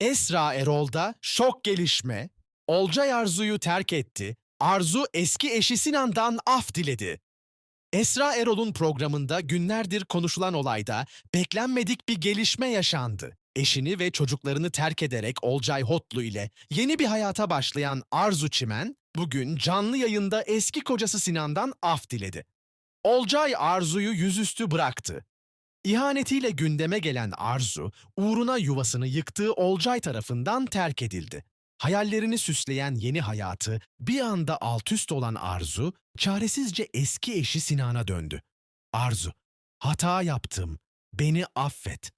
Esra Erol'da şok gelişme. Olcay Arzu'yu terk etti. Arzu eski eşi Sinan'dan af diledi. Esra Erol'un programında günlerdir konuşulan olayda beklenmedik bir gelişme yaşandı. Eşini ve çocuklarını terk ederek Olcay Hotlu ile yeni bir hayata başlayan Arzu Çimen, bugün canlı yayında eski kocası Sinan'dan af diledi. Olcay Arzu'yu yüzüstü bıraktı. İhanetiyle gündeme gelen Arzu, uğruna yuvasını yıktığı Olcay tarafından terk edildi. Hayallerini süsleyen yeni hayatı bir anda altüst olan Arzu, çaresizce eski eşi Sinan'a döndü. Arzu, hata yaptım, beni affet.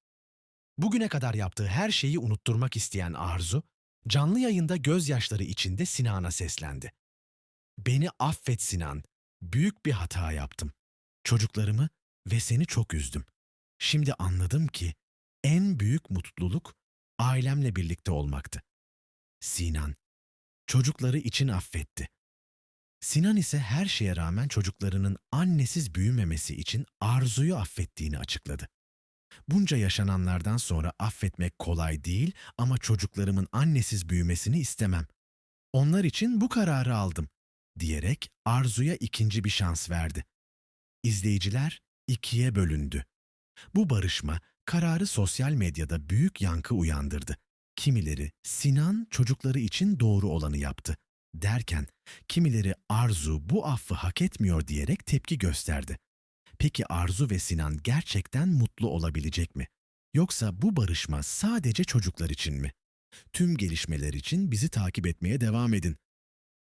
Bugüne kadar yaptığı her şeyi unutturmak isteyen Arzu, canlı yayında gözyaşları içinde Sinan'a seslendi. Beni affet Sinan, büyük bir hata yaptım. Çocuklarımı ve seni çok üzdüm. Şimdi anladım ki en büyük mutluluk ailemle birlikte olmaktı. Sinan, çocukları için affetti. Sinan ise her şeye rağmen çocuklarının annesiz büyümemesi için Arzu'yu affettiğini açıkladı. Bunca yaşananlardan sonra affetmek kolay değil ama çocuklarımın annesiz büyümesini istemem. Onlar için bu kararı aldım diyerek Arzu'ya ikinci bir şans verdi. İzleyiciler ikiye bölündü. Bu barışma kararı sosyal medyada büyük yankı uyandırdı. Kimileri Sinan çocukları için doğru olanı yaptı derken kimileri Arzu bu affı hak etmiyor diyerek tepki gösterdi. Peki Arzu ve Sinan gerçekten mutlu olabilecek mi? Yoksa bu barışma sadece çocuklar için mi? Tüm gelişmeler için bizi takip etmeye devam edin.